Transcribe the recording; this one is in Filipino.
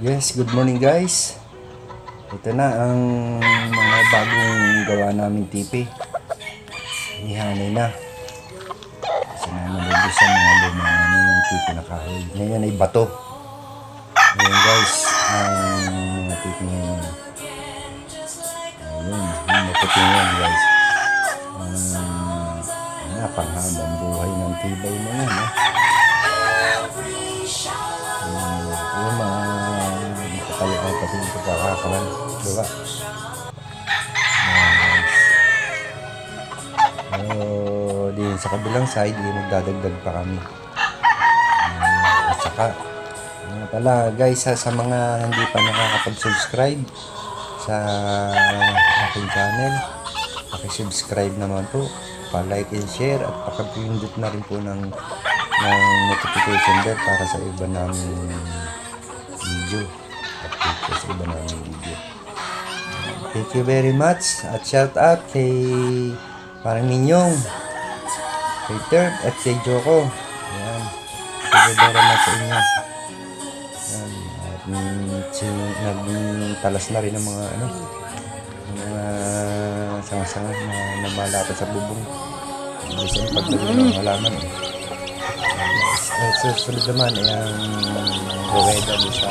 Yes, good morning guys. Ito na ang mga bagong gawa namin TV. Ihanay na. Sinama na sa mga lumang ano, TV na kahoy. Ngayon ay bato. Ngayon guys, ang mga TV ngayon. Ayun, yung maputi ngayon guys. Ang napanghabang buhay ng tibay na yan. Eh. Pati yung pagkakakalan. Diba? Nice. So, di sa kabilang side, di magdadagdag pa kami. Um, at saka, ano pala, guys, sa, sa mga hindi pa nakakapag-subscribe sa aking channel, pakisubscribe naman po, pa-like and share, at pakapindot na rin po ng ng notification bell para sa iba naming video sa iba naming video thank you very much. At shout out kay parang ninyong kay Third at kay Joko. Yan thank you very much sa inyo. Yan at nagtalas na rin ng mga ano mga sanga-sanga na namalapit sa bubong. Minsan pagdating ng halaman eh. At susunod naman ay ang ruweda mo sa